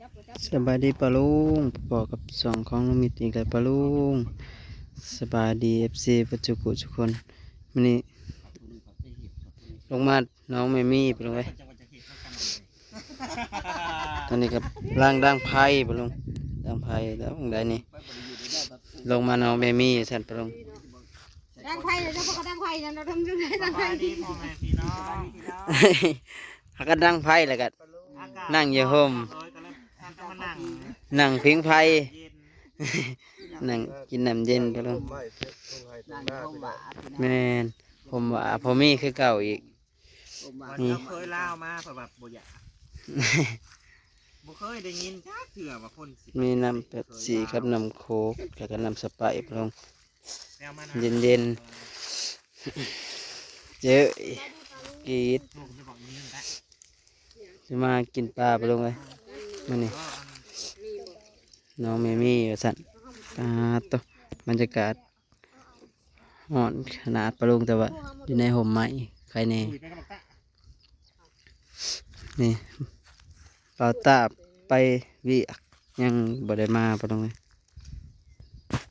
สบายดีปะลุงบอกกับสองของลุงมิตรอีกแล้วปะลุงสบายดีเอฟซีปัจจุกุทุกคนวันนี้ลงมาน้องไม่มีไปลงไปตอนนี้กับร่างดังไพ่ปะลุงดังไพ่แล้วองได้นี่ลงมาน้องไม่มีสันปะลุงดังไฟเลยเจ้าพ่อก็ดังไฟนะเราทำยังไงดังไฟดีพ่อแม่พี่น้องหักกันดังไพ่แล้วก็นั่งอยู่ห่มเอ้ยก็เลยทางก็มา นั่งนั่งพิงไพ่เย็นนั่งกินน้ำเย็นปะลุงนั่งเข้าบ่าแม่นผมว่าพอมีคือเก่าอีกวันนี่นี้เคยเล่ามาเผื่อแบบบ่อยากบ่เคยได้ยินจ้าเถื่อว่าคนสิมีน้ำแบบสีกับน้ำโค้กแล้วก็น้ำสไปร์ลงแนวมาเย็นเย็นๆเจ๊กรีดลูกจะบอกอย่างนี้นะจะมากินปลาไปลงเลยมานี่ก็อั นน้องเมมี่ว่าสั่นปลาตัวบรรยากาศห่อนขนาดปลาลงแต่ว่าอยู่ในห่มไม้ใครแน่คุยไปกับบักตะนี่เปล่าตาไปวิยังบ่ได้มาปลาลงเลย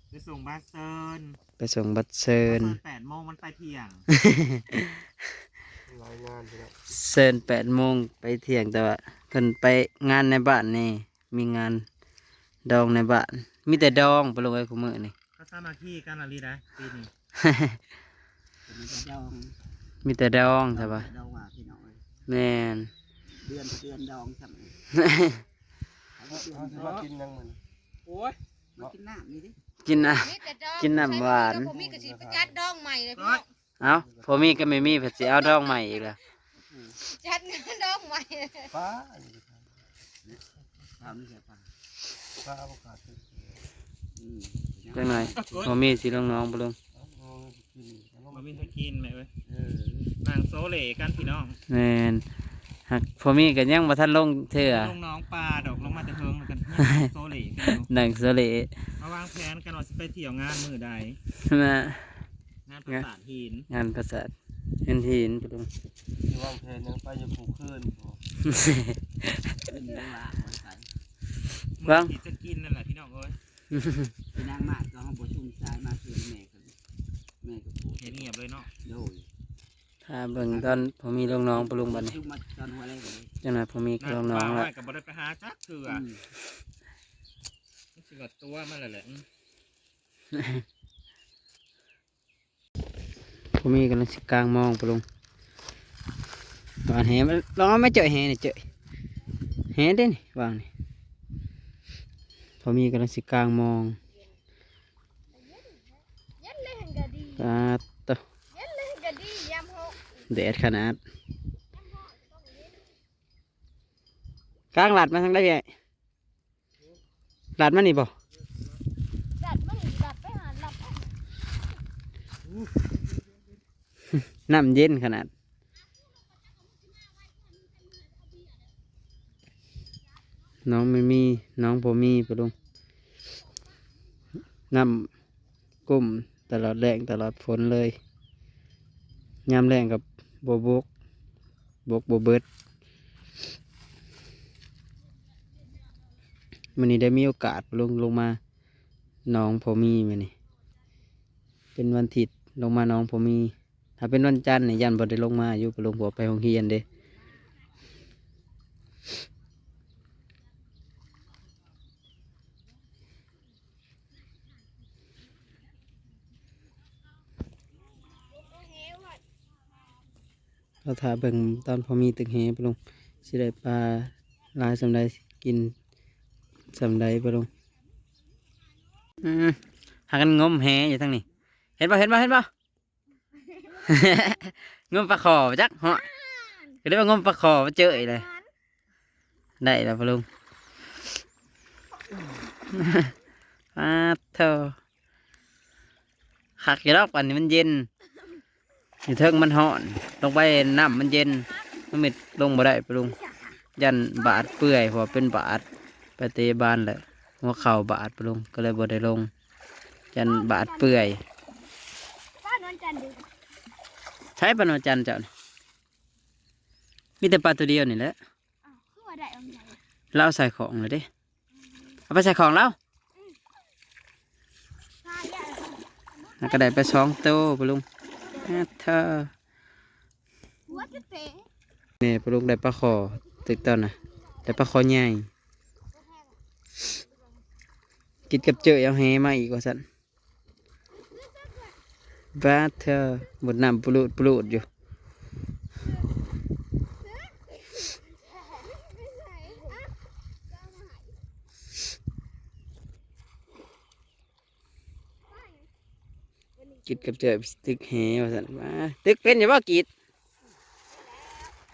ไปส่งบ้านเซิร์นไปส่งบัตรเซินแปดโมงมันไปเที่ยงเซินแปดโมงไปเที่ยงแต่ว่าเพิ่นไปงานในบ้านนี่มีงาน ดองในบ้านมีแต่ดองไปลงไว้คุมือนี่ก็สามัคคีกันอะไรนะปีนี้มีแต่ดองมีแต่ดองใช่ปะดองว่าพี่น้องแม่นเดือนเดือนดองทำไมมากินยังมันโอ้ยมากินน้ำนี่ดิกินอะมีแต่ดองกินน้ำหวานผมมีกระสิไปจัดดองใหม่เลยพี่น้องเอาพอมีก็ไม่มีเผัดสิเอาดองใหม่อีกแล้วจัดงานดองใหม่ฟ้าทำนี่ใช่ปะฟ้าโอกาสกินอืมจังหน่อยพอมีสิลงน้องไปลงกินแล้วมันมีให้กินไหมเว้ยเออนางโซเหล่กันพี่น้องแม่นหักพอมีก็ยังบ่ทันลงเถื่อลงน้องปลาดอกลงมาแต่เฮิงเหมือนกันโซเหล่กันอยู่หนังสเลมาวางแผนกันว่าจะไปเที่ยวงานมือใดนะงานประสาทหินงานประสาทเห็นทีนไปลงที่วางแผนยังไปอยู่ผูกขึ้นเป็นเรื่อง ว่ามันใส่มือที่จะกินนั่นแหละพี่น้องเอ้ยพี่นางมากก็ห้องประชุมสายมาคือแม่กันแม่ก็พูดเห็นเงียบเลยเนาะโดยถ้าเบิ่งตอนพอมีลงน้องไปลงบัดนี้ชุมมาตอนหัวแรกเลยจังหน่อยพอมีก็ลงน้องปแล้วไว้กับบริไปหาจักเถื่ออืมนี่คือว่าตัวมันแหละแหละอืมพอมีกำลังสิกลางมองไปลงวางแหมันลองเอาไม่เจอแหนี่เจอแหเด้นี่วางนี่ พอมีกำลังสิกลางมองยันเลยหันกะดีปลาตเดียามหกแดดขนาดกลางหลัดมาทางได้ยังหลัดมานี่บ่ดัดมันดัดไปหาดัดน้ำเย็นขนาด น้องไม่มีน้องผมมีปะลุงน้ำกุ้มตลอดแรงตลอดฝนเลยยามแรงกับโบบกบกโบเบิดมันนี้ได้มีโอกาสลงลงมาน้องพอมีมันนี่เป็นวันอาทิตลงมาน้องพอมี ถ้าเป็นวันจันทร์เนี่ยยันบ่ได้ลงมาอยู่ไปลงบัวไปโรงเรียนเด้ เราถาเบิ่งตอนพอมีตึกแหไปลงสิได้ปลาลายสำใดกินสำใดไปลงหากันงมแหอยู่ทั้งนี้ เห็นป่ะเห็นป่ะเห็นป่ะงมปลาขอจักเหาะก็ได้ว่างมปลาขอมาเจอเลยได้แล้วพะลุงปาเถอะขักอยู่รอบปันนี้มันเย็น อยู่เทิงมันห่อนลงไปน้ำมันเย็นมันมิดลงบ่ได้ปะลุงยันบาดเปื่อยเพราะว่าเป็นบาดไปเตะบานแหละหัวเข่าบาดปะลุงก็เลยบ่ได้ลง ยันบาดเปื่อยป้านวลจันทร์ดูใช้ปลาโนจันทร์เจ้านี่มีแต่ปลาตัวเดียวนี่แหละอ้าวคือว่าได้เอาใหญ่เราใส่ของเลยเด้เอาไปใส่ของแล้วตายแล้วแล้วก็ได้ไปสองโตปะลุง อ่าเธอหัวจะเตะนี่ปะลุงได้ปลาคอตึกตอนน่ะได้ปลาคอใหญ่กินกับเจอเอาแหมาอีกว่าสันบ้าเธอหมดน้ำปลุดปลุดอยู่ กิดกับเจอตึกแหวสันมาตึกเป็นอย่าบ่กิด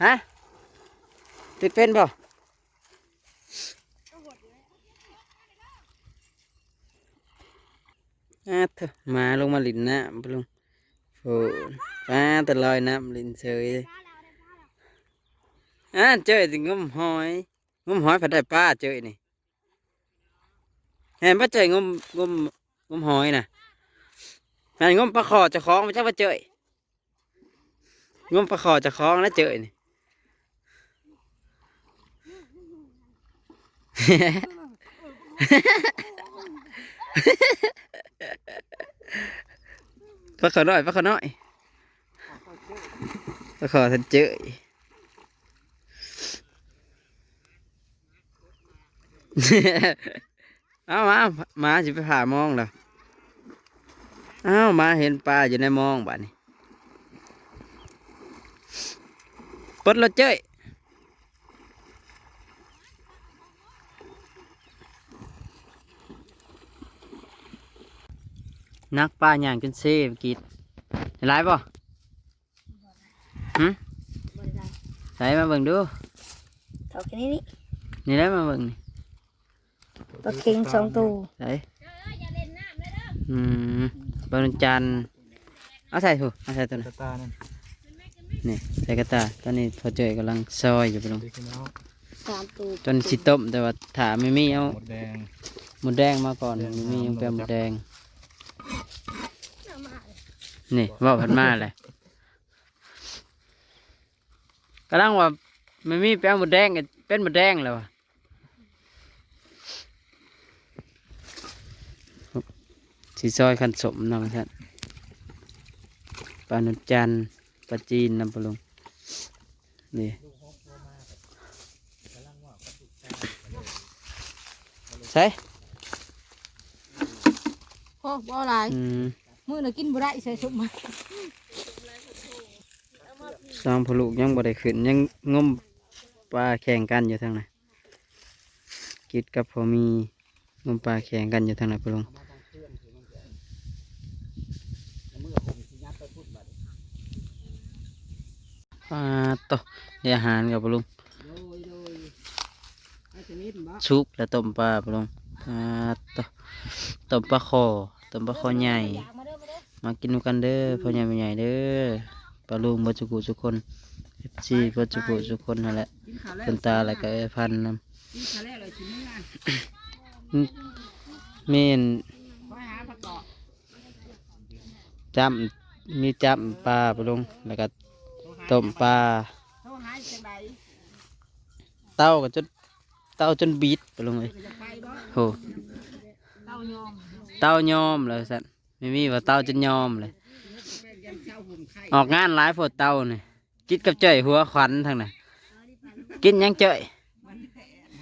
ฮะตึกเป็นบ่อ่าเถอะมาลงมาลินน้ำปะลุงโอ้ป้าตะลอยน้ำลินเฉยเลยอ่าเจอถึงงมหอยงมหอยผัดได้ป้าเจอนี่เห็นป้าเจองมงมงมหอยน่ะ แม่นงมปลาขอจะคล้องไม่ใช่ว่าเจยงมปลาขอจะคล้องแล้วเจยนี่ปลาขอน้อยปลาขอน้อยปลาขอทันเจยเอามามาจะไปผ่ามองเหรอ อ้าวมาเห็นปลาอยู่ในหมองบ้านี้ปลดรถเจ้ยนักปลาอย่างจนเซ่เมื่อกี้เห็นไรป่ะหืมใส่มาเบิ่งดูเอาแค่นี้นี่นี่ได้มาเบิ่งนี่ปลาเค็งสองตัวใส่อืม บอลจันทร์เอาใส่ถูเอาใส่ตัวนั้นตานั่นนี่ใส่กระตาตอนนี้พอเจยกำลังซอยอยู่ปะลุงดีขึ้นแล้วสามตัวจนสิต้มแต่ว่าถาไม่มีเอาหมดแดงหมูแดงมาก่อนไม่มียังเป็นหมูแดงเอามาเลยนี่ว่าผัดมาเลยกำลังว่าไม่มีแป้งหมูแดงก็เป็นหมูแดงแล้วอะ สีซอยขันสมนำท่านปลาหนุจันทร์ปลาจีนนำปลาลุงนี่ใช่โอ้บ่หลายอืมมื้อน่ะกินบ่ได้ใส่สุกมาสองพลูกยังบ่ได้ขึ้นยังงมปลาแข่งกันอยู่ทางไหนนกิดกับพอมีงมปลาแข่งกันอยู่ทางไหนพะลุง ปลาตอได้อาหารกับพะลุงซุปและต้มปลาพะลุงปลาตอต้มปลาคอต้มปลาคอใหญ่ มากินกันเด้อพ่อใหญ่แม่ใหญ่เด้อปลาลุงบัจุกุทุกคนเอฟซีบจุกุทุกคนนั่นแหละกินตาอะไรก็พันนำเมนจำมีจำปลาปลงแล้วก็ ต้มปลาเขาหายจังไดเต้าก็จนเต้าจนบีดไปลงเลยจะไปบ่โหเต้ายอมเต้ายอมเลยสันไม่มีว่าเต้าจนยอมเลยเป็นยันเช้าหุ่มไข่ออกงานหลายโพดเต้าเนี่ยกินกับเจ้ยหัวขวัญทางน่ะกินหยังเจ้ยมึ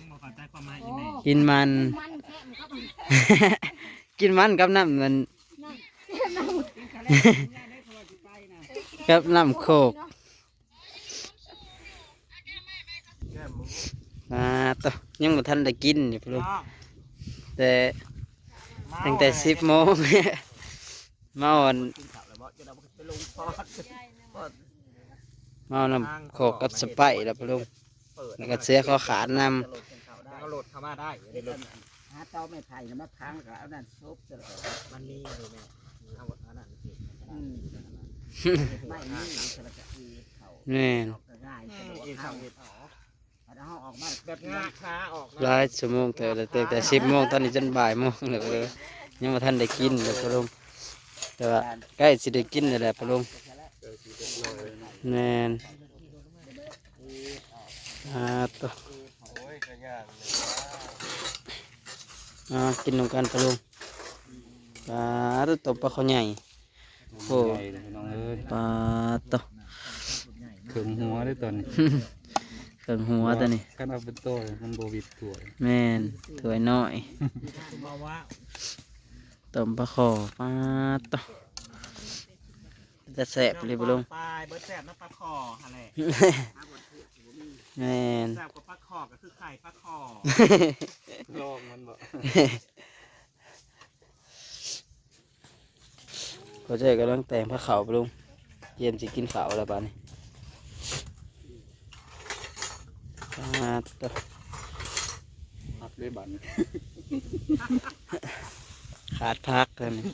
งมาขอใจความหมายอีแม่กินมัน มันแค่มันเข้าไปกินมันกับน้ำมัน กับน้ำโคก แก้มมึง อ่าต่อยังบ่ทันได้กินอยู่พะลุงแต่ตั้งแต่สิบโมงเมาอันกินข้าวแล้วบ่จะเอาไปลงพอดเมาน้ำโคกกับสไปร์แล้วพะลุงเปิดแล้วก็เสียเขาขาดน้ก็โหลดเข้ามาได้เดี๋ยวหาเตาไม่ไผ่น่ะมาค้างกับเอานั่นซุปซะเลยมันมีอยู่แม่เอาอันนั้นสิอืมไม่มีสระจะอีเขาำแม่นออกก็ง่าย สะดวกอีกเข้าคำเห็ดอ๋อถ้าเขาออกมาแบบงาขาออกหลายชั่วโมงเถอะแล้วแต่แต่สิบโมงตอนนี้จนบ่ายโมงแล้วพะลุงยังบ่ทันได้กินเลยพะลุงแต่ว่าใกล้สิได้กินแล้วแหละพะลุงแม่นอ่าต่อโอ้ยก็ย่างเลยอ่ากินนำกันปลาลุงปลาตัวตบปลาเขาใหญ่โอ้ใหญ่เลยน้องเอ้ยปลาตัวเขิงหัวได้ตอนนี้ เกิงหัวตัวนี้คันเอาเป็นโตเลยมันโบวิดตัว แม่นถวยน้อยเพราะว่าต้มปลาคอปลาตัวจะแสบเลยปลาลุงปลาเบิร์ดแสบน้ำปลาคออะไรแม่นแสบกว่าปลาคอก็คือไข่ปลาคอลองมันบ่ก็ใจกำลังแต่งผ้าขาวปลาลุงเยี่ยมสิกินขาวแล้วบ้านี้ ปลาตัวพักได้บันขาดพักแล้วนี่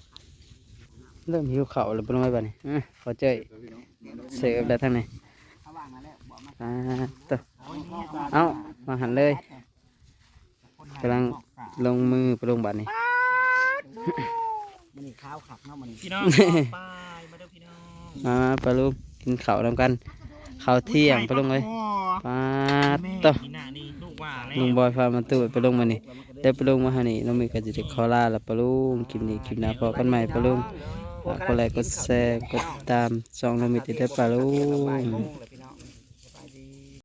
เริ่มหิวเขาวแล้วปลาลุงไอ้บ้านี้อื้อขอเจยเสิร์ฟแล้วทั้งนี้เขาว่างมาแล้วบอกมาปลาตัวเอามาหันเลยกำลังลงมือปลาลุงบ้านี้มันนี่ข้าวขับเนาะมันนี่พี่น้องปลามาเด้อพี่น้องมาปลาลุงกินข้าวนำกันข้าวเที่ยงปลาลุงเลย ปาแม่ตัวนี่น่ะนี่ลูกว่าแล้ลุงบอยพามาตู้ปลงมานี่ได้ไปลงมาหานี่น้องมีก็จะได้ขอลาแล้วปลาลุงคลิปนี้คลิปหน้าพอกันใหม่ปลาลุงกดไลค์กดแชร์กดตามช่องน้องมีติดได้ปลาลุง